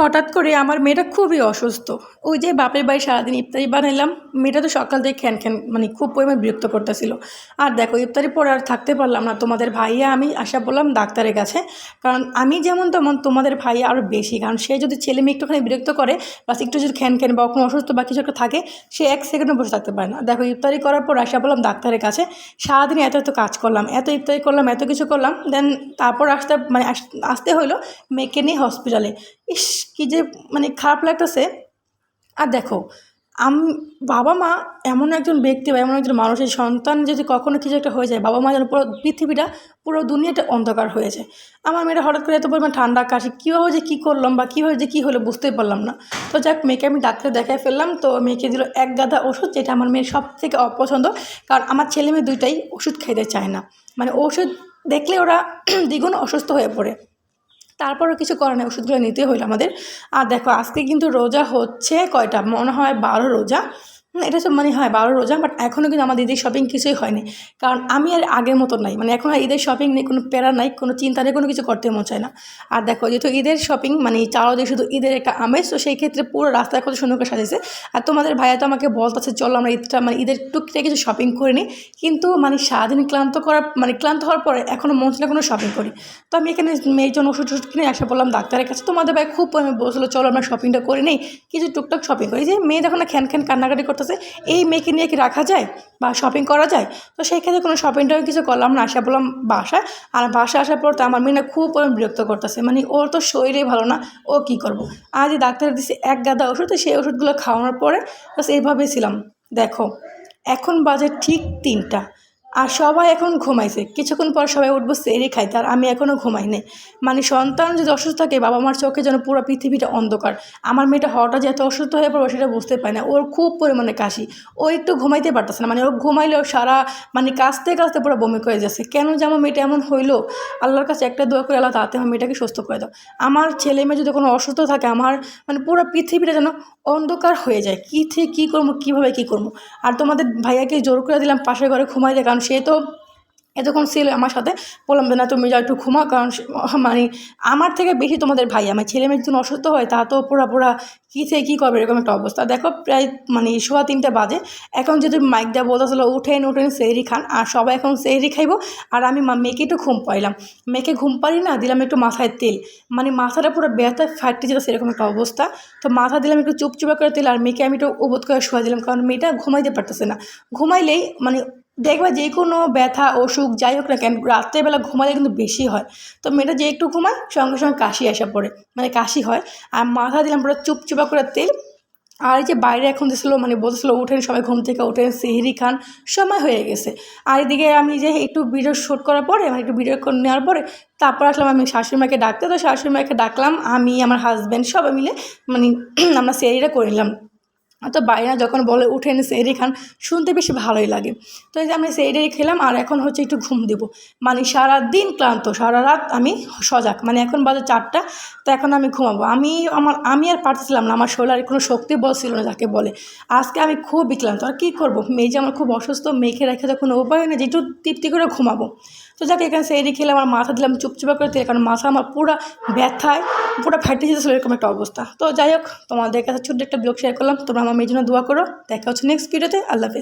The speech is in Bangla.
হঠাৎ করে আমার মেয়েটা খুবই অসুস্থ। ওই যে বাপের বাড়ি সারাদিন ইফতারি বানাইলাম, মেয়েটা তো সকাল থেকে খ্যান খ্যান মানে খুব পরিমাণ বিরক্ত করতেছিল। আর দেখো, ইফতারি পরে আর থাকতে পারলাম না, তোমাদের ভাইয়া আমি আশা বললাম ডাক্তারের কাছে। কারণ আমি যেমন তেমন তোমাদের ভাইয়া আরও বেশি, কারণ সে যদি ছেলে মেয়ে একটুখানি বিরক্ত করে বাস একটু যদি খ্যান খ্যান বা কোনো অসুস্থ বা কিছু একটা থাকে, সে এক সেকেন্ডও বসে থাকতে পারে না। দেখো, ইফতারি করার পর আশা বললাম ডাক্তারের কাছে, সারাদিন এত এত কাজ করলাম, এত ইফতারি করলাম, এত কিছু করলাম দেন তারপর আসতে মানে আস- আসতে হইল মেয়েকে নিয়ে হসপিটালে ইস কী যে মানে খারাপ লাগতেছে। আর দেখো, আম, বাবা মা এমন একজন ব্যক্তি বা এমন একজন মানুষের সন্তান যদি কখনো কিছু একটা হয়ে যায়, বাবা মা যেন পুরো পৃথিবীটা, পুরো দুনিয়াটা অন্ধকার হয়ে যায়। আমার মেয়েটা হঠাৎ করে এত পরিমাণ ঠান্ডা, কাশি, কীভাবে যে কী করলাম বা কীভাবে যে কী হলো বুঝতেই পারলাম না। তো যাক, মেয়েকে আমি ডাক্তার দেখায় ফেললাম, তো মেয়েকে দিল এক গাদা ওষুধ, যেটা আমার মেয়ের সব থেকে অপছন্দ। কারণ আমার ছেলে মেয়ে দুইটাই ওষুধ খাইতে চায় না। মানে ওষুধ দেখলে ওরা দ্বিগুণ অসুস্থ হয়ে পড়ে। তারপরও কিছু করার নেই, ওষুধগুলো নিতে হইল আমাদের। আর দেখো, আজকে কিন্তু রোজা হচ্ছে কয়টা? মনে হয় বারো রোজা। এটা সব মানে হয়, বারো রোজা বাট এখনও কিন্তু আমাদের ঈদের শপিং কিছুই হয়নি। কারণ আমি আর আগের মতো নাই মানে এখন আর ঈদের শপিং নেই, কোনো প্যারা নাই, কোনো চিন্তা নেই, কোনো কিছু করতে মন চায় না। আর দেখো, যেহেতু ঈদের শপিং মানে চারোদিকে শুধু ঈদের একটা আমেজ, তো সেই ক্ষেত্রে পুরো রাস্তা কত সুন্দর করে সাজিয়েছে আর তোমাদের ভাইয়া তো আমাকে বলতেছে, চলো আমরা ঈদটা মানে ঈদের টুকটাক কিছু শপিং করে নিই কিন্তু মানে সারাদিন ক্লান্ত করার মানে ক্লান্ত হওয়ার পরে এখনও মন ছিল কোনো শপিং করি। তো আমি এখানে মেয়ের জন্য ওষুধ ওষুধ কিনে আসা বললাম ডাক্তারের কাছে। তোমাদের ভাই খুব আমি বলছিল, চলো আমরা শপিংটা করে নেই, কিছু টুকটাক শপিং করি। যে মেয়ে যখন না খ্যান খ্যান কান্নাকাটি করতেছে এই মেয়েকে নিয়ে কি রাখা যায় বা শপিং করা যায়? তো সেই ক্ষেত্রে কোনো শপিংটাও কিছু করলাম না। আসা বললাম, বাসায়। আর বাসায় আসার পর তো আমার মেয়ে খুব বিরক্ত করতেছে। মানে ওর তো শরীরে ভালো না, ও কি করব? আজ ডাক্তার দিছে এক গাদা ওষুধ, তো সেই ওষুধগুলো খাওয়ানোর পরে বাস এইভাবেই ছিলাম। দেখো, এখন বাজে ঠিক তিনটা। আর সবাই এখন ঘুমাইছে। কিছুক্ষণ পর সবাই উঠবো, সেরে খাইতে। আর আমি এখনও ঘুমাই নাই। মানে সন্তান যদি অসুস্থ থাকে, বাবা মার চোখে যেন পুরো পৃথিবীটা অন্ধকার। আমার মেয়েটা হঠাৎ যে এত অসুস্থ হয়ে পড়বে, সেটা বুঝতে পারে না। ওর খুব পরিমাণে কাশি। ও একটু ঘুমাইতে পারতেছে না। মানে ও সারা মানে কাঁচতে কাঁচতে পুরো বমি করে যাচ্ছে। কেন যে আমার মেয়েটা এমন হইল? আল্লাহর কাছে একটা দোয়া করে, আল্লাহ তাতে আমার মেয়েটাকে সুস্থ করে দাও। আমার ছেলে মেয়ে যদি কোনো অসুস্থ থাকে, আমার মানে পুরো পৃথিবীটা যেন অন্ধকার হয়ে যায়। কী থেকে কী করব, কীভাবে কী করব? আর তোমাদের ভাইয়াকে জোর করে দিলাম, পাশের ঘরে ঘুমাই দেয় কারণ সে তো এতক্ষণ ছিল আমার সাথে, বললাম যে, না, তুমি যাও একটু ঘুমাও, কারণ মানে আমার থেকে বেশি তোমাদের ভাই, আমার ছেলে মেয়ে যদি অসুস্থ হয়, তা তো পুরা পুরা কী থেকে কী করবে, এরকম একটা অবস্থা। দেখো, প্রায় মানে সোয়া তিনটে বাজে, এখন যদি মাইক দেওয়া বলতেছিল, উঠেন উঠেন, সেহরি খান, আর সবাই এখন সেহরি খাইবো, আর আমি মেয়েকে একটু ঘুম পাইলাম মেয়েকে ঘুম পারি না দিলাম একটু মাথায় তেল মানে মাথাটা পুরো ব্যথা ফাটতে যেত সেরকম একটা অবস্থা, তো মাথা দিলাম একটু চুপচুপা করে তেল, আর মেয়েকে আমি একটু উবোধ করে শোয়া দিলাম, কারণ মেয়েটা ঘুমাইতে পারতেছে না। ঘুমাইলেই মানে দেখবা যে কোনো ব্যথা, অসুখ, যাই হোক না কেন, রাত্রেবেলা ঘুমালে কিন্তু বেশি হয়। তো মেয়েটা যে একটু ঘুমায়, সঙ্গে সঙ্গে কাশি আসা পড়ে। মানে কাশি হয়। আর মাথা দিলাম পুরো চুপচুপা করে তেল। আর এই যে বাইরে এখন দিছিল মানে বলতেছিল উঠেন সবাই, ঘুম থেকে উঠেন সিহিরি খান। সময় হয়ে গেছে। আর এদিকে আমি যে একটু ভিডিও শ্যুট করার পরে মানে একটু ভিডিও করে নেওয়ার পরে, তারপর আসলাম আমি শাশুড়ি মাকে ডাকতে। তো শাশুড়ি মাকে ডাকলাম, আমি, আমার হাজব্যান্ড সবাই মিলে মানে আমরা সেরিটা করে নিলাম। তো বাইরা যখন বলে, উঠেন সেহরি খান, শুনতে বেশি ভালোই লাগে। তো এই যে আমি সেহরি খেলাম, আর এখন হচ্ছে একটু ঘুম দেবো। মানে সারা দিন ক্লান্ত সারা রাত আমি সজাগ। মানে এখন বাজে চারটা, তো এখন আমি ঘুমাবো। আমি আমার, আমি আর পারছিলাম না, আমার শরীরে আর কোনো শক্তি বল ছিল না যাকে বলে। আজকে আমি খুবই ক্লান্ত। আর কী করব? মেয়ে যে আমার খুব অসুস্থ, মেয়েকে রেখে তো কোনো উপায় নেই যে একটু তৃপ্তি করে ঘুমাবো। তো যাকে, এখানে সেহরি খেলে আমার মাথা দিলাম চুপচুপা করে তেল কারণ মাথা আমার পুরো ব্যথায়, পুরো ফেটে যেতেছিল এরকম একটা অবস্থা। তো যাই হোক, তোমাদের কাছে ছোট্ট একটা ব্লগ শেয়ার করলাম। তোমরা আমার মেয়ের জন্য দোয়া করো। দেখা হচ্ছে নেক্সট ভিডিওতে আল্লাহ হাফিজ।